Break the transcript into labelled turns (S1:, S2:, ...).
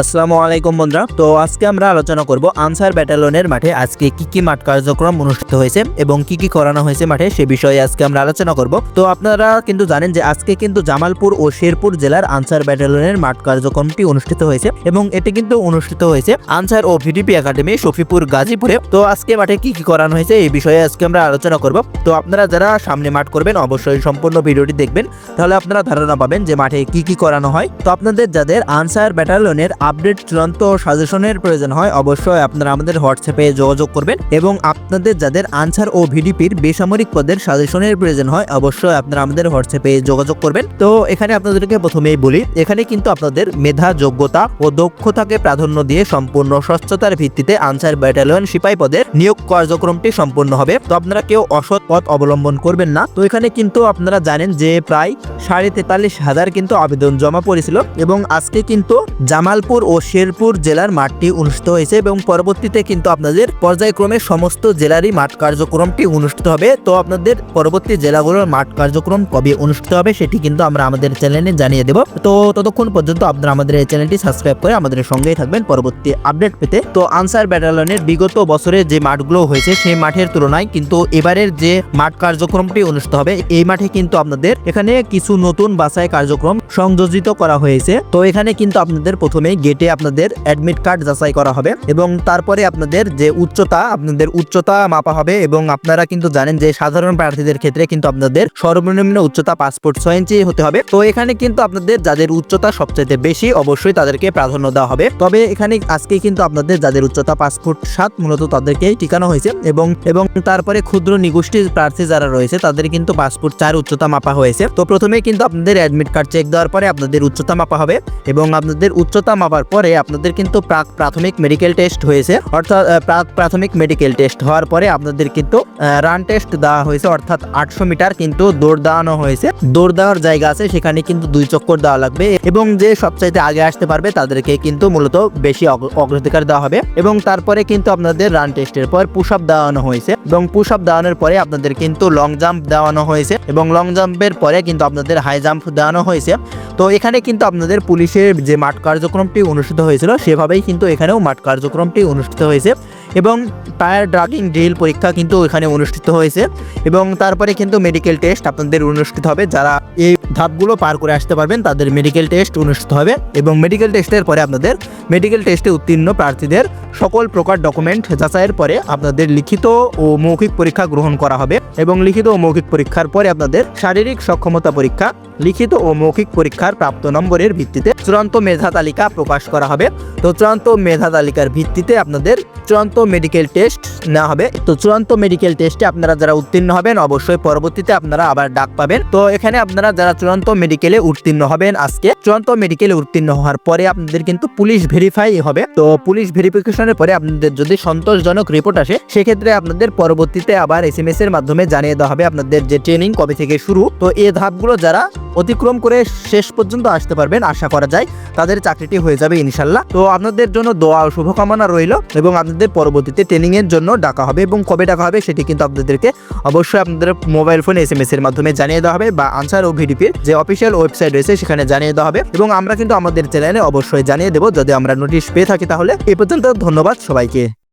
S1: আসসালামু আলাইকুম বন্ধুরা। তো আজকে আমরা আলোচনা করব আনসার ব্যাটালিয়নের মাঠে আজকে কি কি মাঠ কার্যক্রম অনুষ্ঠিত হয়েছে এবং কি কি করানো হয়েছে মাঠে সে বিষয়ে আজকে আমরা আলোচনা করব। তো আপনারা কিন্তু জানেন যে আজকে কিন্তু জামালপুর ও শেরপুর জেলার আনসার ব্যাটালিয়নের মাঠ কার্যক্রমটি অনুষ্ঠিত হয়েছে এবং এটি কিন্তু অনুষ্ঠিত হয়েছে আনসার ও ভিডিপি একাডেমি শফিপুর গাজীপুরে। তো আজকে মাঠে কি কি করানো হয়েছে এই বিষয়ে আজকে আমরা আলোচনা করব। তো আপনারা যারা সামনে মাঠ করবেন অবশ্যই সম্পূর্ণ ভিডিওটি দেখবেন। তাহলে আপনারা ধারণা পাবেন যে মাঠে কি কি করানো হয়। তো আপনাদের যাদের আনসার ব্যাটালিয়নের আপডেট চূড়ান্ত সাজেশনের প্রয়োজন হয়, অবশ্যই আপনারা আমাদের হোয়াটসঅ্যাপে যোগাযোগ করবেন এবং আপনাদের যাদের আনসার ও ভিডিপির বেসামরিক পদের সাজেশনের প্রয়োজন হয়, অবশ্যই আপনারা আমাদের হোয়াটসঅ্যাপে যোগাযোগ করবেন। তো এখানে আপনাদেরকে প্রথমেই বলি, এখানে কিন্তু আপনাদের মেধা, যোগ্যতা ও দক্ষতাকে প্রাধান্য দিয়ে সম্পূর্ণ স্বচ্ছতার ভিত্তিতে আনসার ব্যাটালিয়ন সিপাহী পদের নিয়োগ কার্যক্রমটি সম্পূর্ণ হবে। তো আপনারা কেউ অসৎ পথ অবলম্বন করবেন না। তো এখানে কিন্তু আপনারা জানেন যে প্রায় সাড়ে তেতাল্লিশ হাজার কিন্তু আবেদন জমা পড়েছিল এবং আজকে কিন্তু জামালপুর ও শেরপুর জেলার মাঠটি অনুষ্ঠিত হয়েছে এবং পরবর্তীতে কিন্তু আপনাদের পর্যায়ক্রমে সমস্ত জেলারই মাঠ কার্যক্রমটি অনুষ্ঠিত হবে। তো আপনাদের পরবর্তী জেলাগুলোর মাঠ কার্যক্রম কবে অনুষ্ঠিত হবে সেটি কিন্তু আমরা আমাদের চ্যানেলে জানিয়ে দেব। তো ততক্ষণ পর্যন্ত আপনারা আমাদের এই চ্যানেলটি সাবস্ক্রাইব করে আমাদের সঙ্গেই থাকবেন পরবর্তী আপডেট পেতে। তো আনসার ব্যাটালিয়নের বিগত বছরে যে মাঠগুলো হয়েছে সেই মাঠের তুলনায় কিন্তু এবারের যে মাঠ কার্যক্রমটি অনুষ্ঠিত হবে, এই মাঠে কিন্তু আপনাদের এখানে কিছু নতুন বাছাই কার্যক্রম সংযোজিত করা হয়েছে। তো এখানে কিন্তু আপনাদের প্রথমে গেটে আপনাদের অ্যাডমিট কার্ড যাচাই করা হবে এবং তারপরে আপনাদের যে উচ্চতা, আপনাদের উচ্চতা মাপা হবে এবং আপনারা কিন্তু জানেন যে সাধারণ প্রার্থীদের ক্ষেত্রে কিন্তু আপনাদের সর্বনিম্ন উচ্চতা পাসপোর্ট ছয় ইঞ্চি হতে হবে। তো এখানে কিন্তু আপনাদের যাদের উচ্চতা সবচেয়ে বেশি অবশ্যই তাদেরকে প্রাধান্য দেওয়া হবে। তবে এখানে আজকে কিন্তু আপনাদের যাদের উচ্চতা পাসপোর্ট সাত মূলত তাদেরকে টিকানো হয়েছে এবং এবং তারপরে ক্ষুদ্র নিগোষ্ঠীর প্রার্থী যারা রয়েছে তাদের কিন্তু পাসপোর্ট চার উচ্চতা মাপা হয়েছে। তো প্রথমে কিন্তু আপনাদের অ্যাডমিট কার্ড চেক দেওয়ার পরে আপনাদের উচ্চতা মাপা হবে এবং আপনাদের উচ্চতা মাপার পরে আপনাদের কিন্তু প্রাক প্রাথমিক মেডিকেল টেস্ট হয়েছে। অর্থাৎ প্রাক প্রাথমিক মেডিকেল টেস্ট হওয়ার পরে আপনাদের কিন্তু রান টেস্ট দেওয়া হয়েছে। অর্থাৎ, আটশো মিটার কিন্তু দৌড় দেওয়ানো হয়েছে। দৌড় দেওয়ার জায়গা আছে, সেখানে কিন্তু দুই চক্কর দেওয়া লাগবে এবং যে সবচাইতে আগে আসতে পারবে তাদেরকে কিন্তু মূলত বেশি অগ্র- অগ্রাধিকার দেওয়া হবে। এবং তারপরে কিন্তু আপনাদের রান টেস্টের পর পুশ আপ দেওয়ানো হয়েছে এবং পুশ আপ দেওয়ানোর পরে আপনাদের কিন্তু লং জাম্প দেওয়ানো হয়েছে এবং লং জাম্পের পরে কিন্তু আপনাদের হাই জাম্প দেওয়ানো হয়েছে। তো এখানে কিন্তু আপনাদের পুলিশের যে মাঠ কার্যক্রমটি অনুষ্ঠিত হয়েছিল, সেভাবেই কিন্তু এখানেও মাঠ কার্যক্রমটি অনুষ্ঠিত হয়েছে এবং টায়ার ড্রাগিং ড্রিল পরীক্ষা কিন্তু এখানে অনুষ্ঠিত হয়েছে এবং তারপরে কিন্তু মেডিকেল টেস্ট আপনাদের অনুষ্ঠিত হবে, যারা এই ধাপগুলো পার করে আসতে পারবেন তাদের মেডিকেল টেস্ট অনুষ্ঠিত হবে এবং মেডিকেল টেস্টের পরে আপনাদের মেডিকেল টেস্টে উত্তীর্ণ প্রার্থীদের সকল প্রকার ডকুমেন্ট যাচাইয়ের পরে আপনাদের লিখিত ও মৌখিক পরীক্ষা গ্রহণ করা হবে এবং লিখিত ও মৌখিক পরীক্ষার পরে আপনাদের শারীরিক সক্ষমতা পরীক্ষা, লিখিত ও মৌখিক পরীক্ষার প্রাপ্ত নম্বরের ভিত্তিতে চূড়ান্ত মেধা তালিকা প্রকাশ করা হবে। তো চূড়ান্ত মেধা তালিকার ভিত্তিতে আপনাদের চূড়ান্ত মেডিকেল টেস্ট নেওয়া হবে। তো চূড়ান্ত মেডিকেল টেস্টে আপনারা যারা উত্তীর্ণ হবেন, অবশ্যই পরবর্তীতে আপনারা আবার ডাক পাবেন। তো এখানে আপনারা যারা চূড়ান্ত মেডিকেলে উত্তীর্ণ হবেন আজকে, চূড়ান্ত মেডিকেলে উত্তীর্ণ হওয়ার পরে আপনাদের কিন্তু পুলিশ ভেরিফাই হবে। তো পুলিশ ভেরিফিকেশনের পরে আপনাদের যদি সন্তোষজনক রিপোর্ট আসে, সেক্ষেত্রে আপনাদের পরবর্তীতে আবার এস এর মাধ্যমে জানিয়ে দেওয়া হবে আপনাদের যে ট্রেনিং কবে থেকে শুরু। তো এই ধাপগুলো যারা অতিক্রম করে শেষ পর্যন্ত আসতে পারবেন, আশা করা যায়। তাদের চাকরিটি হয়ে যাবে ইনশাল্লাহ তো আপনাদের জন্য দোয়া ও শুভকামনা রইল এবং আপনাদের পরবর্তীতে ট্রেনিং এর জন্য ডাকা হবে এবং কবে ডাকা হবে সেটি কিন্তু আপনাদেরকে অবশ্যই আপনাদের মোবাইল ফোনে এস এম এস এর মাধ্যমে জানিয়ে দেওয়া হবে বা আনসার ও ভিডিপির যে অফিসিয়াল ওয়েবসাইট রয়েছে সেখানে জানিয়ে দেওয়া হবে এবং আমরা কিন্তু আমাদের চ্যানেলে অবশ্যই জানিয়ে দেবো। যদি আমরা নোটিশ পেয়ে থাকি তাহলে এ পর্যন্ত ধন্যবাদ সবাইকে।